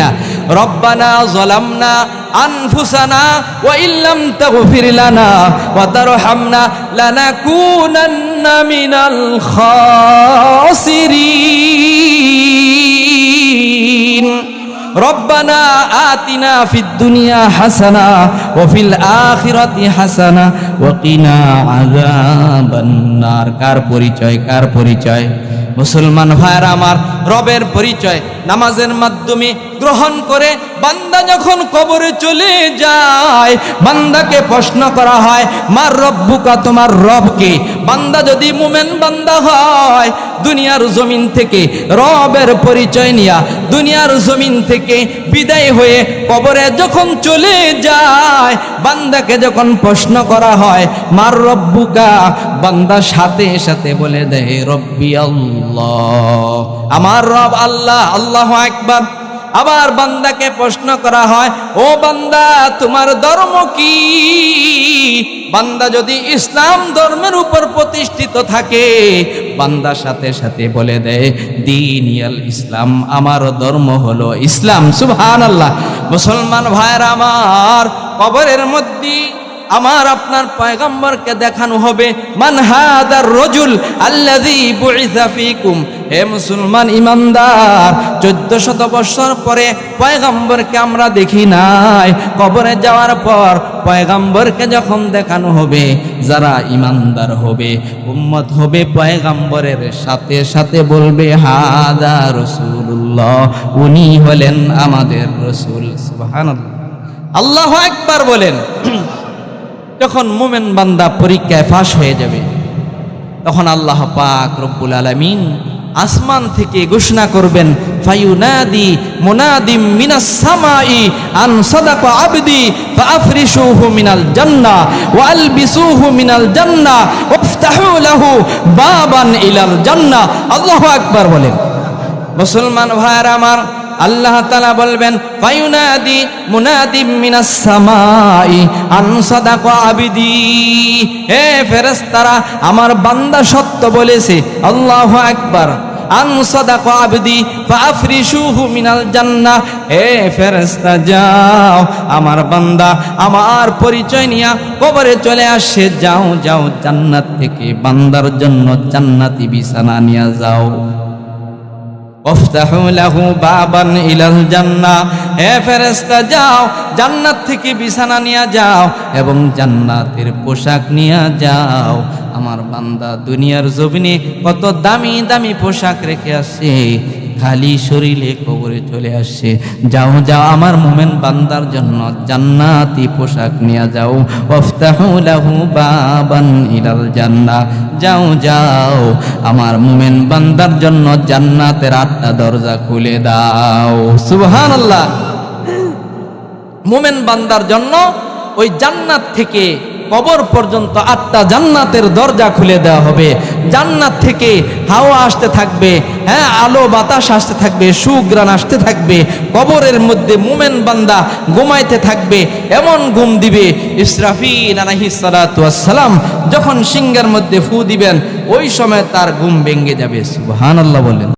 না। রব্বানা জলামনা আনফুসানা ওয়া ইল্লাম তাগফির লানা ওয়া তারহামনা লানাকুনান্না মিনাল খাসিরিন। রব্বানা আতিনা ফিদ দুনিয়া হাসানা ওয়া ফিল আখিরাতি হাসানা ওয়া কিনা আযাবান্নার। কার পরিচয় কার পরিচয়? মুসলমান ভাইরা আমার রবের পরিচয়। নামাজের মাধ্যমে গ্রহণ করে বান্দা যখন কবরে চলে যায়, বান্দাকে প্রশ্ন করা হয়, মার রব্বুকা, তোমার রবকে বান্দা যদি মুমেন বান্দা হয়, দুনিয়ার জমিন থেকে রবের পরিচয় নিয়া, দুনিয়ার জমিন থেকে বিদায় হয়ে কবরে যখন চলে যায়, বান্দাকে যখন প্রশ্ন করা হয়, মার রব্বুকা? বান্দা সাথে সাথে বলে দেয়, রব্বি আল্লাহ। আমার রব আল্লাহ আল্লাহ একবার আবার বান্দাকে প্রশ্ন করা হয়, ও বান্দা, তোমার ধর্ম কি? বান্দা যদি ইসলাম ধর্মের উপর প্রতিষ্ঠিত থাকে, বান্দা সাথে সাথে বলে দেয়, দিন ইয়াল ইসলাম, আমার ধর্ম হলো ইসলাম। সুভান আল্লাহ মুসলমান ভাইয়ের আমার কবরের মধ্যে আমার আপনার পয়গম্বরকে দেখানো হবে। মানহাদার রজুল আল্লাযী বুইসা ফীকুম। হে মুসলমান ইমানদার চোদ্দ শত বছর পরে পয়গম্বরকে আমরা দেখি নাই। কবরে যাওয়ার পর পয়গম্বরকে যখন দেখানো হবে, যারা ইমানদার হবে, উম্মত হবে, পয়গম্বরের সাথে সাথে বলবে, হাদা রসুল্লাহ উনি হলেন আমাদের রসুল। সুবহানাল্লাহ। আল্লাহ একবার বলেন। যখন মোমেন বান্দা পরীক্ষায় ফাঁস হয়ে যাবে, তখন আল্লাহ পাক রব্বুল আলামিন আসমান থেকে ঘোষণা করবেন, ফায়ুনাদি মুনাদিম মিনাস সামাই আন সাদাকা আবদি ফাআফরিশুহু মিনাল জান্নাহ ওয়া আলবিসুহু মিনাল জান্নাহ ওয়াফতাহু লাহু বাবান ইলাল জান্নাহ আল্লাহু আকবার বলেন। মুসলমান ভাইয়ের আমার আল্লাহ তালা বলবেন, ফায়ুনাদি মুনাদিম মিনাস সামাই আন সাদাকা আবিদি। হে ফেরেশতারা, আমার বান্দা সত্য বলেছে, আল্লাহ আকবার, আন সাদাকা আবদি ফাফরিশুহু মিনাল জান্নাহ। হে ফেরেশতা, যাও, আমার বান্দা, আমার পরিচয় নিয়া কবরে চলে আসে, যাও যাও, জান্নাত থেকে বান্দার জন্য জান্নাতি বিছানা নিয়ে যাও। যাও, জান্নাত থেকে বিছানা নিয়ে যাও এবং জান্নাতের পোশাক নিয়ে যাও। আমার বান্দা দুনিয়ার জমিনে কত দামি দামি পোশাক রেখে আসছে খালি শরীরে কবরে চলে আসছে যাও যাও, আমার মোমেন বান্দার জন্য জান্নাতি পোশাক নিয়ে যাও। লাহু বাবান ইলাল জান্নাহ যাও যাও, আমার মোমেন বান্দার জন্য জান্নাতের আটটা দরজা খুলে দাও। সুবহানাল্লাহ। মোমেন বান্দার জন্য ওই জান্নাত থেকে কবর পর্যন্ত আত্মা জান্নাতের দরজা খুলে দেওয়া হবে। জান্নাত থেকে হাওয়া আসতে থাকবে হ্যাঁ আলো, বাতাস আসতে থাকবে সুগ্রাণ আসতে থাকবে, কবরের মধ্যে মোমেন বান্দা ঘুমাইতে থাকবে, এমন ঘুম দিবে ইসরাফিল আলহিসালাম যখন সিংহের মধ্যে ফু দিবেন, ওই সময় তার ঘুম ভেঙে যাবে, সুবহানাল্লাহ বলেন।